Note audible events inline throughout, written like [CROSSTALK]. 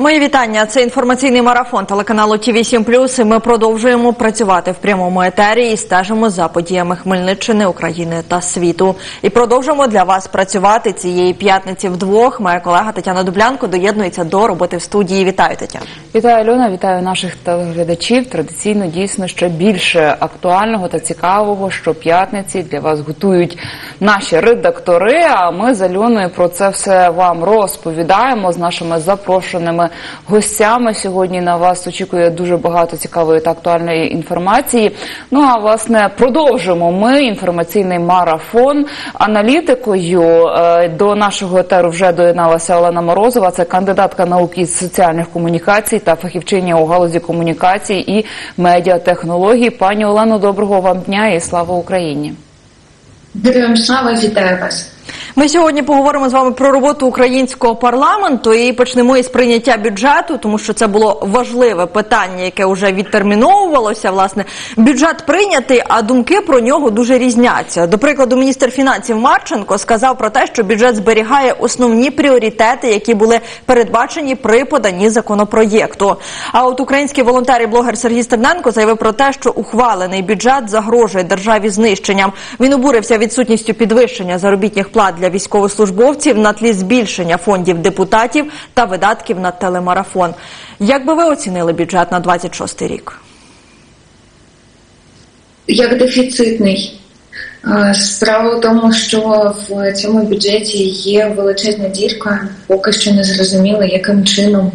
Мої вітання. Це інформаційний марафон телеканалу ТІВІ 7 І Ми продовжуємо працювати в прямому етері і стежимо за подіями Хмельниччини, України та світу. І продовжуємо для вас працювати цієї п'ятниці вдвох. Моя колега Тетяна Дублянко доєднується до роботи в студії. Вітаю Тетяна. Вітаю Альона, вітаю наших телеглядачів. Традиційно дійсно ще більше актуального та цікавого, що п'ятниці для вас готують наші редактори. А ми з Альоною про це все вам розповідаємо з нашими запрошеними гостями. Сьогодні на вас очікує дуже багато цікавої та актуальної інформації. Ну а власне продовжимо ми інформаційний марафон аналітикою. Е, До нашого етеру вже доєдналася Олена Морозова. Це кандидатка наук із соціальних комунікацій та фахівчиня у галузі комунікацій і медіатехнологій. Пані Олено, доброго вам дня і слава Україні. Героям слава вітаю вас. Ми сьогодні поговоримо з вами про роботу українського парламенту і почнемо із прийняття бюджету, тому що це було важливе питання, яке вже відтерміновувалося. Власне, бюджет прийнятий, а думки про нього дуже різняться. До прикладу, міністр фінансів Марченко сказав про те, що бюджет зберігає основні пріоритети, які були передбачені при поданні законопроєкту. А от український волонтер і блогер Сергій Стерненко заявив про те, що ухвалений бюджет загрожує державі знищенням. Він обурився відсутністю підвищення заробітних плат для військовослужбовців на тлі збільшення фондів депутатів та видатків на телемарафон. Як би ви оцінили бюджет на 26 рік? Як дефіцитний. Е, Справа в тому, що в цьому бюджеті є величезна дірка, поки що не зрозуміло, яким чином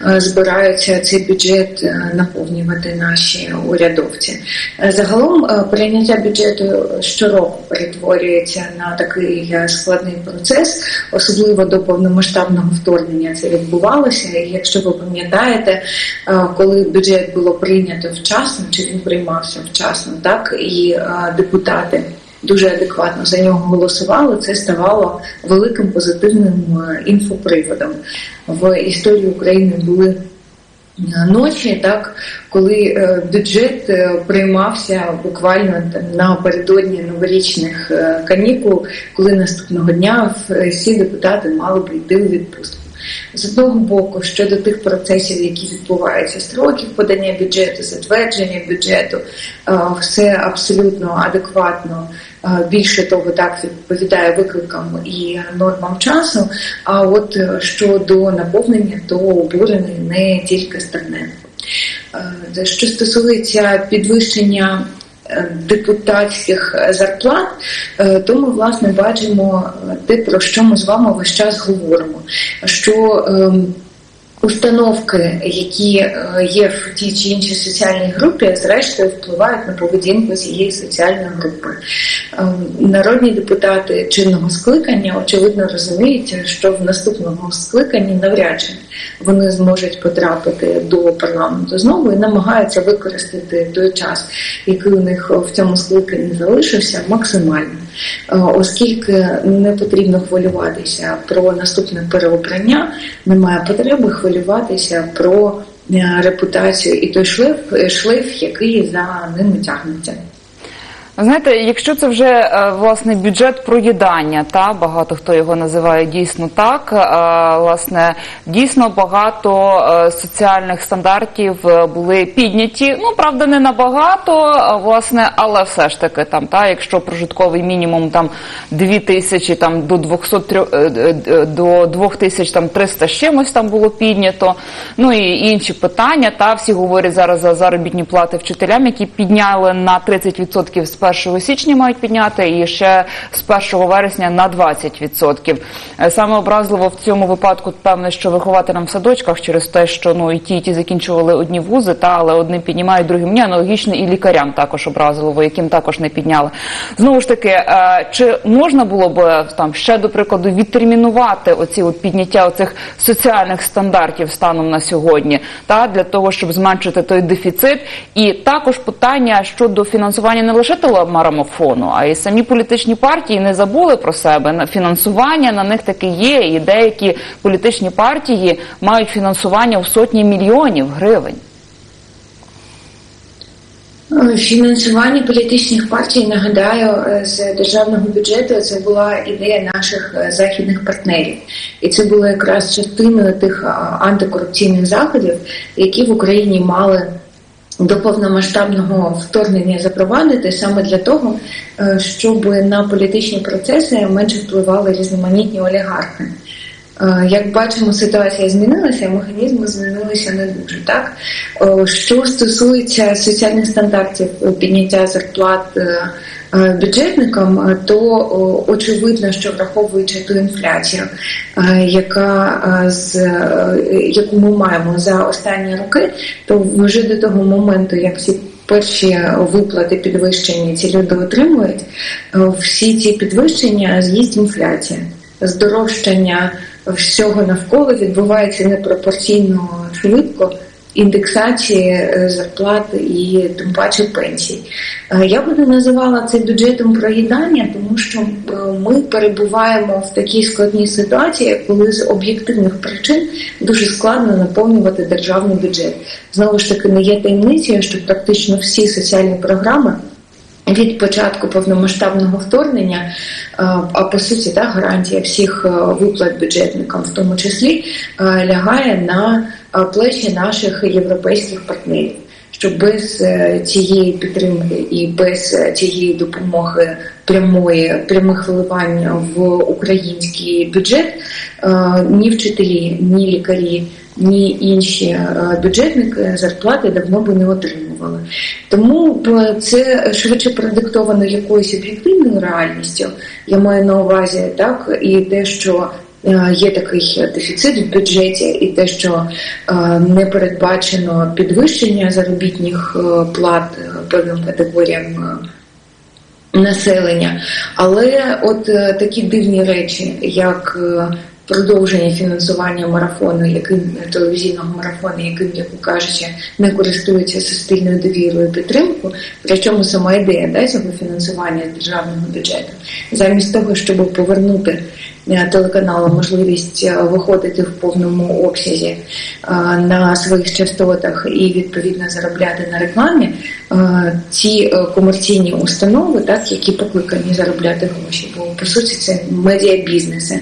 збираються цей бюджет е, наповнювати наші урядовці. Е, Загалом е, прийняття бюджету щороку перетворюється на такий е, складний процес, особливо до повномасштабного вторгнення це відбувалося. Якщо ви пам'ятаєте, е, коли бюджет було прийнято вчасно, чи він приймався вчасно, так і е, депутати дуже адекватно за нього голосували, це ставало великим позитивним е, інфоприводом. В історії України були е, ночі, так коли е, бюджет приймався буквально там напередодні новорічних канікул, коли наступного дня всі депутати мали б йти у відпустку. З одного боку, щодо тих процесів, які відбуваються, строків подання бюджету, затвердження бюджету, все абсолютно адекватно. Е, Більше того, так відповідає викликам і нормам часу. А от е, щодо наповнення, то обурений не тільки Стерненко. Е, Що стосується підвищення депутатських зарплат, то ми власне бачимо те, про що ми з вами весь час говоримо. Що ем, Установки, які е, є в тій чи іншій соціальній групі, зрештою впливають на поведінку цієї соціальної групи. Ем, Народні депутати чинного скликання очевидно розуміють, що в наступному скликанні навряд чи вони зможуть потрапити до парламенту знову і намагаються використати той час, який у них в цьому скликанні залишився, максимально. Е, Оскільки не потрібно хвилюватися про наступне переобрання, немає потреби хвилюватися про е, репутацію і той шлейф, шлейф який за ними тягнеться. Знаєте, якщо це вже е, власне бюджет проїдання, та багато хто його називає дійсно так. е, Власне, дійсно багато е, соціальних стандартів були підняті. Ну правда, не набагато, власне, але все ж таки там, та якщо прожитковий мінімум там 2 тисячі там до 200 трьох- е, е, е, до 2 тисяч там 300 з чимось там було піднято. Ну і інші питання. Та всі говорять зараз за заробітні плати вчителям, які підняли на 30% з 1 січня мають підняти, і ще з 1 вересня на 20%. Е, Саме образливо в цьому випадку, певне, що вихователям в садочках через те, що ну і ті, і ті закінчували одні вузи, та але одним піднімають, другим ні. Аналогічно і лікарям також образливо, яким також не підняли. Знову ж таки, е, чи можна було б е, там ще до прикладу відтермінувати оці от підняття оцих соціальних стандартів станом на сьогодні, та для того, щоб зменшити той дефіцит, і також питання щодо фінансування не лише телемарафону, а й самі політичні партії не забули про себе. Фінансування на них таки є, і деякі політичні партії мають фінансування у сотні мільйонів гривень. Фінансування політичних партій, нагадаю, е, з державного бюджету це була ідея наших е, західних партнерів, і це було якраз частиною тих антикорупційних заходів, які в Україні мали до повномасштабного вторгнення запровадити саме для того, е, щоб на політичні процеси менше впливали різноманітні олігархи. Е, Як бачимо, ситуація змінилася, механізми змінилися не дуже. Так Е, що стосується соціальних стандартів підняття зарплат бюджетникам, е, то очевидно, що враховуючи ту інфляцію, е, яка е, з е, яку ми маємо за останні роки, то вже до того моменту, як ці перші виплати підвищені ці люди отримують, е, всі ці підвищення з'їсть інфляція здорожчання всього навколо відбувається непропорційно швидко. Індексації е, зарплат і тим паче пенсій. Е, Я би не називала це бюджетом проїдання, тому що е, ми перебуваємо в такій складній ситуації, коли з об'єктивних причин дуже складно наповнювати державний бюджет. Знову ж таки, не є таємницею, що практично всі соціальні програми від початку повномасштабного вторгнення, а по суті, та гарантія всіх виплат бюджетникам, в тому числі, лягає на плечі наших європейських партнерів. Що без е, цієї підтримки і без е, цієї допомоги прямої прямих вливань в український бюджет е, ні вчителі, ні лікарі, ні інші е, бюджетники зарплати давно би не отримували. Тому це швидше продиктовано якоюсь об'єктивною реальністю. Я маю на увазі так і те, що е, є такий дефіцит в бюджеті, і те, що е, не передбачено підвищення заробітних е, плат е, певним категоріям. е, Населення, але от е, такі дивні речі, як е, продовження фінансування марафону, яким телевізійного марафону, яким, як ви кажучи, не користується суспільною довірою і підтримкою, причому сама ідея да, цього фінансування державного бюджету, замість того, щоб повернути е, телеканалу можливість е, виходити в повному обсязі е, на своїх частотах і відповідно заробляти на рекламі, е, ці е, комерційні установи, так які покликані заробляти гроші, бо по суті це медіабізнеси,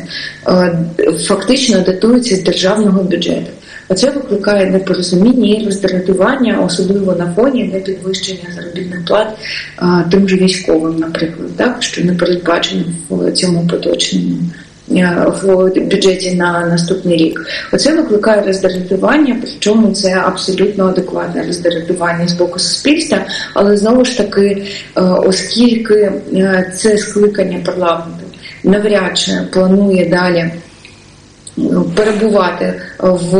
е, фактично датуються з державного бюджету. Оце викликає непорозуміння і роздратування, особливо на фоні непідвищення заробітних плат тим же військовим, наприклад, так що не передбачено в цьому поточному. Е, В бюджеті на наступний рік оце викликає роздратування, причому це абсолютно адекватне роздратування з боку суспільства. Але знову ж таки, е, оскільки е, це скликання парламенту навряд чи планує далі перебувати в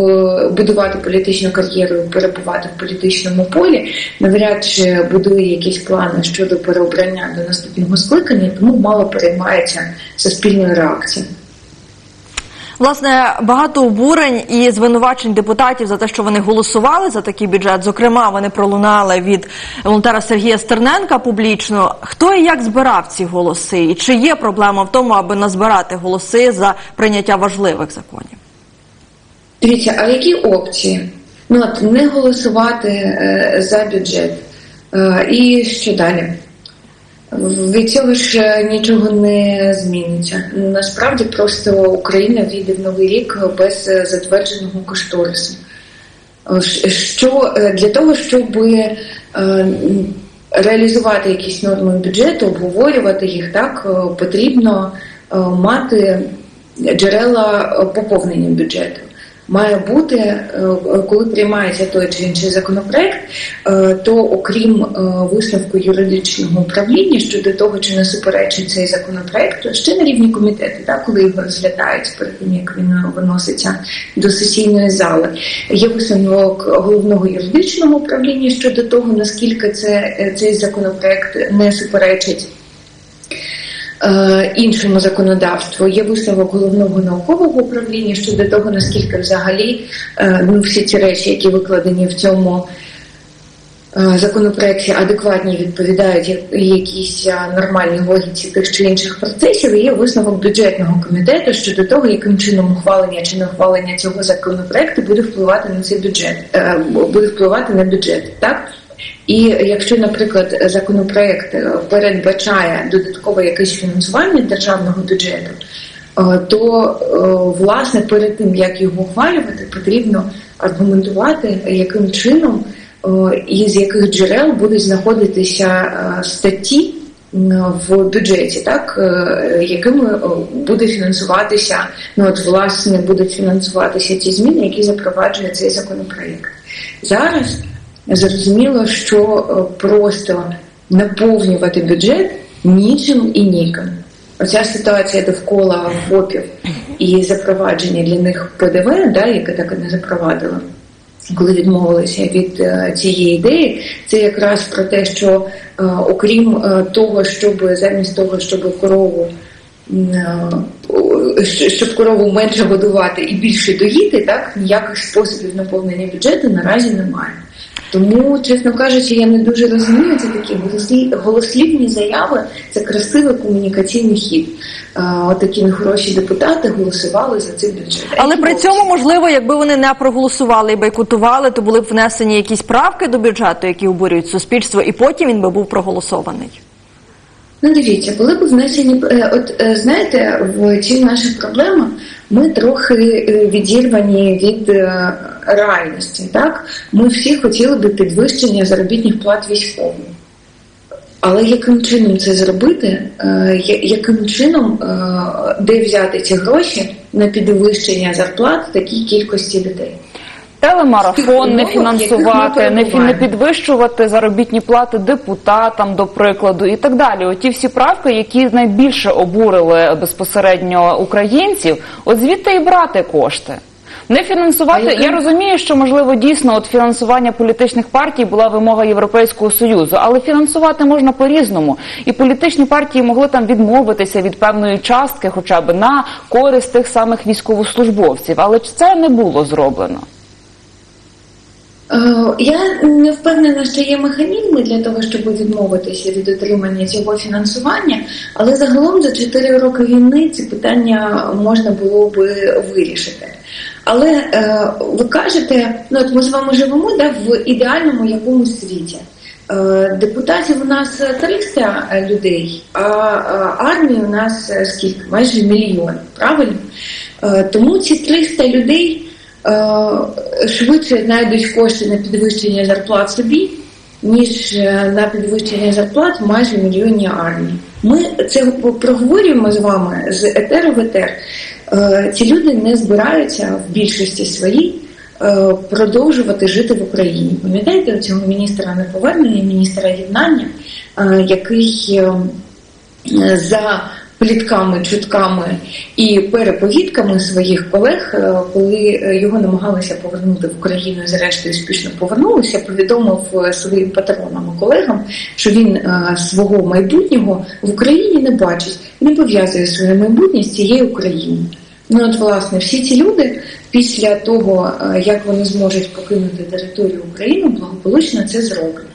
будувати політичну кар'єру, перебувати в політичному полі, навряд чи будує якісь плани щодо переобрання до наступного скликання, тому мало переймається суспільною реакцією. Власне, багато обурень і звинувачень депутатів за те, що вони голосували за такий бюджет. Зокрема, вони пролунали від волонтера Сергія Стерненка публічно. Хто і як збирав ці голоси? І чи є проблема в тому, аби назбирати голоси за прийняття важливих законів? Дивіться, а які опції? Ну от не голосувати е, за бюджет. Е, і що далі? Від цього ж е, нічого не зміниться. Насправді просто Україна війде в новий рік без е, затвердженого кошторису. Е, Що для того, щоб реалізувати якісь норми бюджету, обговорювати їх, так потрібно мати джерела поповнення бюджету. Має бути, е, коли приймається той чи інший законопроект, е, то окрім е, висновку юридичного управління щодо того, чи не суперечить цей законопроект, ще на рівні комітету, так, коли його розглядають перед тим, як він виноситься до сесійної зали, є висновок головного юридичного управління щодо того, наскільки це е, цей законопроект не суперечить е, іншому законодавству. Є висновок головного наукового управління щодо того, наскільки взагалі е, ну, всі ці речі, які викладені в цьому е, законопроекті, адекватні відповідають як- якійсь е, нормальній логіці тих чи інших процесів. І є висновок бюджетного комітету щодо того, яким чином ухвалення чи не ухвалення цього законопроекту буде впливати на цей бюджет, е, буде впливати на бюджет. Так? І якщо, наприклад, законопроект е, передбачає додаткове якесь фінансування державного бюджету, е, то е, власне перед тим як його ухвалювати, потрібно аргументувати, яким чином і з яких джерел будуть знаходитися статті в бюджеті, так якими буде фінансуватися, ну от власне будуть фінансуватися ті зміни, які запроваджує цей законопроект. Зараз зрозуміло, що е, просто наповнювати бюджет нічим і ніким. Оця ситуація довкола ФОПів і запровадження для них ПДВ, да, яке так і не запровадило, коли відмовилися від е, цієї ідеї, це якраз про те, що е, окрім того, щоб замість того, щоб корову щоб корову менше годувати і більше доїти, так ніяких способів наповнення бюджету наразі немає. Тому, чесно кажучи, я не дуже розумію це такі голослі, голослівні заяви, це красивий комунікаційний хід. Е, Отакі нехороші депутати голосували за цей бюджет. Але при цьому, можливо, якби вони не проголосували і бойкотували, то були б внесені якісь правки до бюджету, які обурюють суспільство, і потім він би був проголосований. Ну, дивіться, були б внесені е, от е, знаєте, в цій наша проблема. Ми трохи е, відірвані від реальності. Так, ми всі хотіли би підвищення заробітних плат військовим. Але яким чином це зробити? Яким чином, де взяти ці гроші на підвищення зарплат такій кількості людей? Телемарафон не фінансувати, не, фі- не підвищувати заробітні плати депутатам, до прикладу, і так далі. Оті всі правки, які найбільше обурили безпосередньо українців, от звідти і брати кошти. Не фінансувати. Я розумію, що можливо дійсно от фінансування політичних партій була вимога Європейського союзу, але фінансувати можна по-різному. І політичні партії могли там відмовитися від певної частки, хоча б на користь тих самих військовослужбовців. Але це не було зроблено? Е, Я не впевнена, що є механізми для того, щоб відмовитися від отримання цього фінансування, але загалом за 4 роки війни ці питання можна було би вирішити. Але е, ви кажете, ну от ми з вами живемо да, в ідеальному якомусь світі. Е, Депутатів у нас 300 людей, а армії у нас скільки? Майже мільйон, правильно? Тому ці 300 людей швидше знайдуть кошти на підвищення зарплат собі, ніж е, на підвищення зарплат майже мільйонній армії. Ми це проговорюємо з вами з етеру в етер. Е, Ці люди не збираються в більшості своїй е, продовжувати жити в Україні. Пам'ятаєте цього міністра неповернення, міністра єднання, е, який е, за плітками, чутками і переповідками своїх колег, е, коли е, його намагалися повернути в Україну і зрештою успішно повернулися, повідомив е, своїм патронам і колегам, що він свого майбутнього в Україні не бачить не пов'язує своє майбутнє з цією Україною. Ну от власне всі ці люди після того, як вони зможуть покинути територію України, благополучно це зроблять.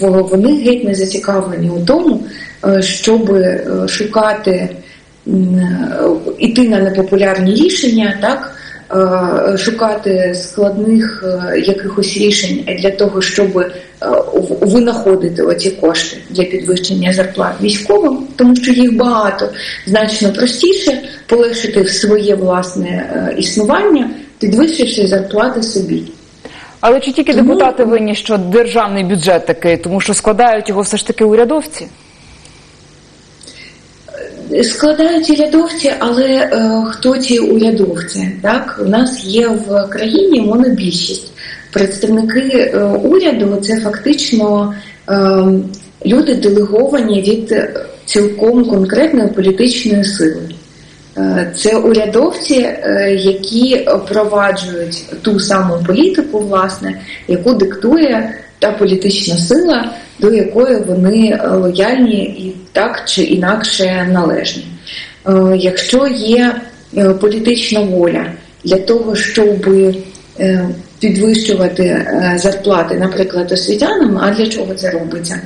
Вони геть не зацікавлені у тому, щоб е, шукати е, іти на непопулярні рішення, так е, шукати складних е, якихось рішень для того, щоб е, винаходити оці кошти для підвищення зарплат військовим, тому що їх багато значно простіше полегшити своє власне е, існування, підвищивши зарплати собі. Але чи тільки Тому- депутати винні, що державний бюджет такий, тому що складають його все ж таки урядовці? Складають урядовці, але е, хто ці урядовці? Так, у нас є в країні монобільшість. Представники е, уряду це фактично е, люди делеговані від е, цілком конкретної політичної сили. Е, Це урядовці, е, які впроваджують ту саму політику, власне, яку диктує та політична сила, до якої вони е, лояльні і так чи інакше належні. Е, Якщо є е, політична воля для того, щоб підвищувати зарплати, наприклад, освітянам, а для чого це робиться?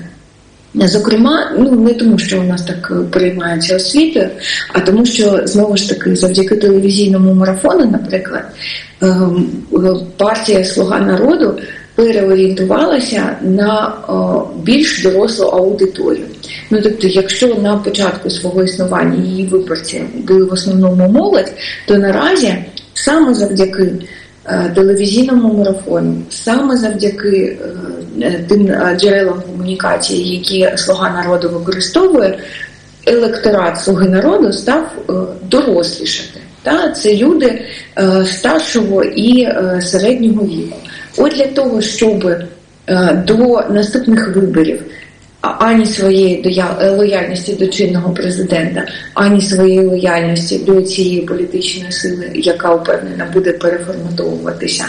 Зокрема, ну не тому, що у нас так переймаються освітою, а тому, що знову ж таки, завдяки телевізійному марафону, наприклад, ем, партія Слуга народу переорієнтувалася на о, більш дорослу аудиторію. Ну тобто, якщо на початку свого існування її виборці були в основному молодь, то наразі саме завдяки е, телевізійному марафону, саме завдяки е, е, тим е, джерелам комунікації, які слуга народу використовує, електорат слуги народу став е, дорослішати. Та це люди е, старшого і е, середнього віку. От для того, щоб е, до наступних виборів ані своєї е, лояльності до чинного президента, ані своєї лояльності до цієї політичної сили, яка впевнена буде переформатовуватися,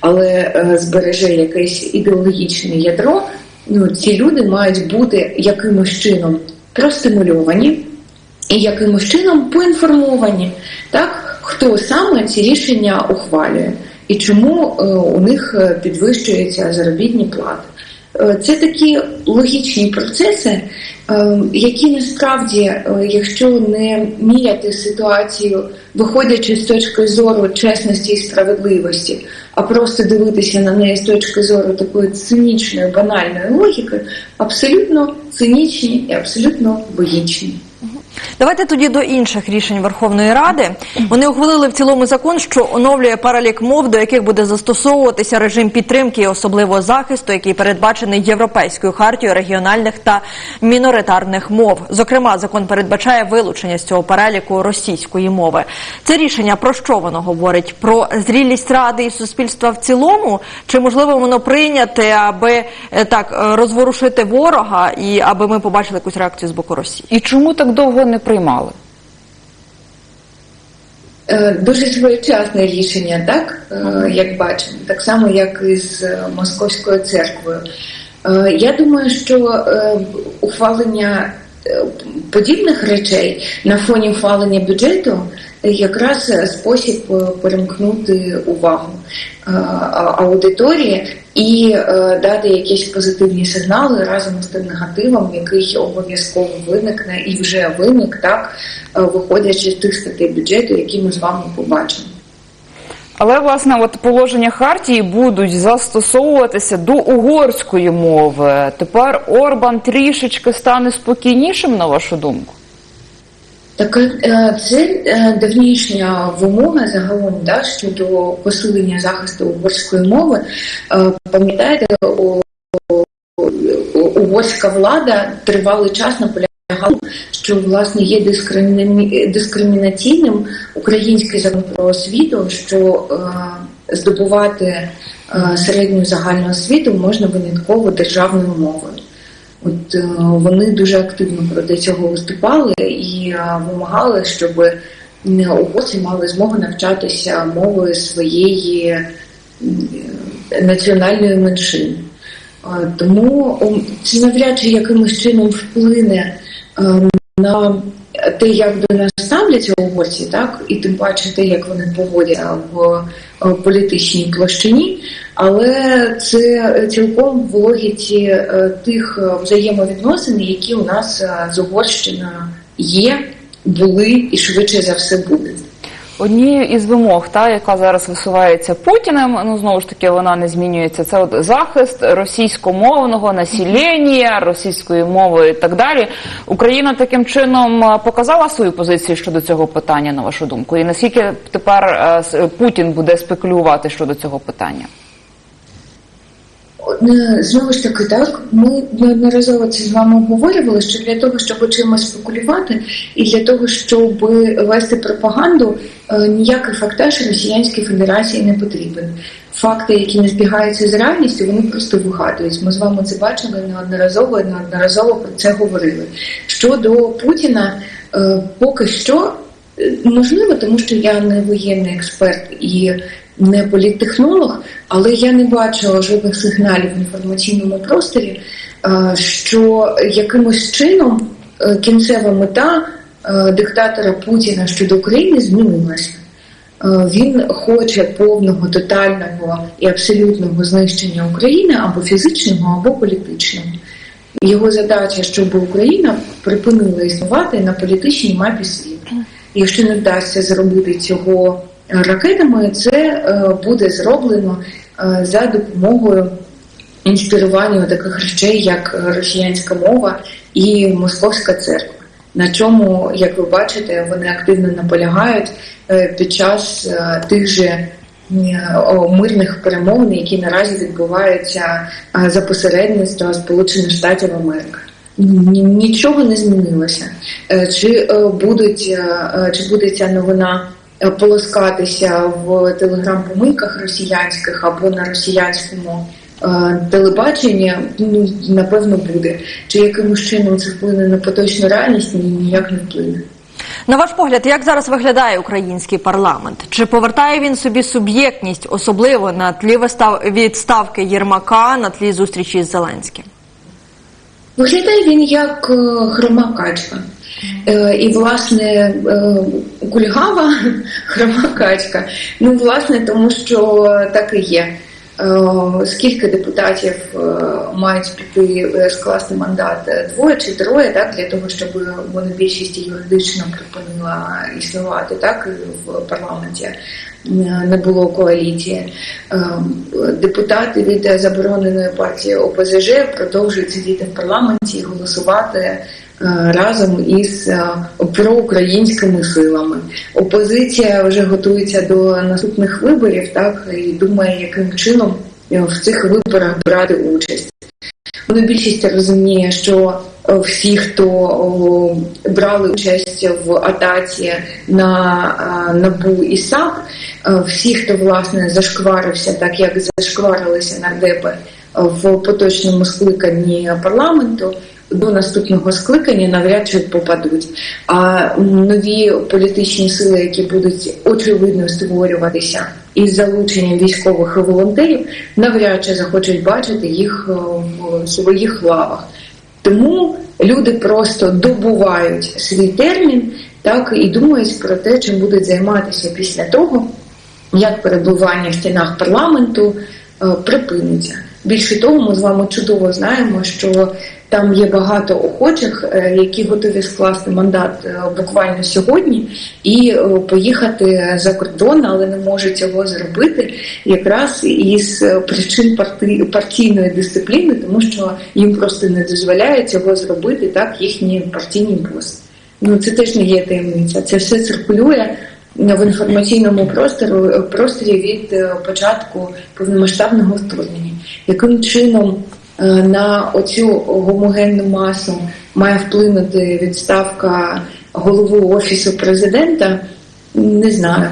але е, збереже якесь ідеологічне ядро. Ну, ці люди мають бути якимось чином простимульовані і якимось чином поінформовані, так хто саме ці рішення ухвалює і чому е, у них е, підвищуються заробітні плати. Е, Це такі логічні процеси, які насправді, якщо не міряти ситуацію, виходячи з точки зору чесності і справедливості, а просто дивитися на неї з точки зору такої цинічної, банальної логіки, абсолютно цинічні і абсолютно логічні. Давайте тоді до інших рішень Верховної Ради. Вони ухвалили в цілому закон, що оновлює перелік мов, до яких буде застосовуватися режим підтримки і особливого захисту, який передбачений Європейською хартією регіональних та міноритарних мов. Зокрема, закон передбачає вилучення з цього переліку російської мови. Це рішення про що воно говорить? Про зрілість ради і суспільства в цілому? Чи можливо воно прийняте, аби е, так е, розворушити ворога і аби ми побачили якусь реакцію з боку Росії? І чому так довго не приймали? Е, Дуже своєчасне рішення, так е, як бачимо, так само як і з е, Московською церквою. Я думаю, що ухвалення подібних речей на фоні ухвалення бюджету якраз спосіб е, перемкнути увагу е, аудиторії і е, дати якісь позитивні сигнали разом з тим негативом, який обов'язково виникне і вже виник, так виходячи з тих статей бюджету, які ми з вами побачимо. Але власне, от положення хартії будуть застосовуватися до угорської мови. Тепер Орбан трішечки стане спокійнішим, на вашу думку. Так е, це е, давнішня вимога загалом да, щодо посилення захисту угорської мови. Е, Пам'ятаєте, угорська влада тривалий час наполягала, що власне є дискриміна- дискримінаційним український закон про освіту, що здобувати середню загальну освіту можна винятково державною мовою. От е, вони дуже активно проти цього виступали і е, вимагали, щоб угорці мали змогу навчатися мовою своєї національної меншини. Е, Тому це навряд чи якимось чином вплине на те, як до нас ставляться угорці, так і тим паче те, як вони поводяться в політичній площині, але це цілком в логіці е, тих е, взаємовідносин, які у нас е, з Угорщина є, були і швидше за все будуть. Однією із вимог, та яка зараз висувається Путіним, ну знову ж таки вона не змінюється. Це от захист російськомовного населення, російської мови і так далі. Україна таким чином е, показала свою позицію щодо цього питання, на вашу думку, і наскільки тепер е, Путін буде спекулювати щодо цього питання? Е, Знову ж таки, так ми неодноразово це з вами обговорювали, що для того, щоб чимось спекулювати, і для того, щоб вести пропаганду, е, ніякий фактаж Росіянській Федерації не потрібен. Факти, які не збігаються з реальністю, вони просто вигадують. Ми з вами це бачили неодноразово і неодноразово про це говорили. Щодо Путіна, е, поки що можливо, тому що я не воєнний експерт і не політтехнолог, але я не бачила жодних сигналів в інформаційному просторі, е, що якимось чином е, кінцева мета е, диктатора Путіна щодо України змінилася. Він хоче повного, тотального і абсолютного знищення України або фізичного, або політичного. Його задача, щоб Україна припинила існувати на політичній мапі світу. Якщо не вдасться зробити цього ракетами, це е, буде зроблено е, за допомогою інспіруванню таких речей, як росіянська мова і московська церква. На чому, як ви бачите, вони активно наполягають е, під час е, тих же е, мирних перемовин, які наразі відбуваються е, за посередництва Сполучених Штатів Америки. Нічого не змінилося. Е, Чи е, будуть е, е, чи буде ця новина е, полоскатися в телеграм-помийках росіянських або на росіянському е, телебаченні? Ну напевно буде. Чи якимось чином це вплине на поточну реальність? Ні, ніяк не вплине. На ваш погляд, як зараз виглядає український парламент? Чи повертає він собі суб'єктність, особливо на тлі вистав... відставки Єрмака, на тлі зустрічі з Зеленським? Виглядає він як е, хрома качка. Е, І, власне, е, кульгава [LAUGHS] хрома качка. Ну, власне, тому що так і є. Е, Скільки депутатів е, мають піти е, скласти мандат? Двоє чи троє, так, для того, щоб монобільшість юридично припинила існувати так, в парламенті не було коаліції. Депутати від забороненої партії ОПЗЖ продовжують сидіти в парламенті і голосувати разом із е, проукраїнськими силами. Опозиція вже готується до наступних виборів, так і думає, яким чином е, в цих виборах брати участь. Ну, більшість розуміє, що е, всі, хто брали участь в атаці на е, НАБУ і САП, е, всі, хто власне зашкварився, так як зашкварилися нардепи е, в поточному скликанні парламенту. До наступного скликання навряд чи попадуть. А нові політичні сили, які будуть очевидно створюватися із залученням військових і волонтерів, навряд чи захочуть бачити їх е, в своїх лавах. Тому люди просто добувають свій термін, так і думають про те, чим будуть займатися після того, як перебування в стінах парламенту е, припиниться. Більше того, ми з вами чудово знаємо, що там є багато охочих, е, які готові скласти мандат е, буквально сьогодні і е, поїхати за кордон, але не можуть цього зробити якраз із причин партійної дисципліни, тому що їм просто не дозволяють цього зробити так їхні партійні боси. Ну це теж не є таємниця. Це все циркулює в інформаційному просторі, просторі від е, початку повномасштабного вторгнення. Яким чином е, на оцю гомогенну масу має вплинути відставка голови офісу президента? Не знаю.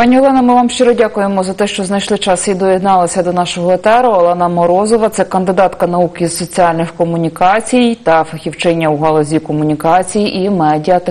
Пані Олена, ми вам щиро дякуємо за те, що знайшли час і доєдналися до нашого етеру. Олена Морозова, це кандидатка науки з соціальних комунікацій та фахівчиня у галузі комунікацій і медіатехнологій.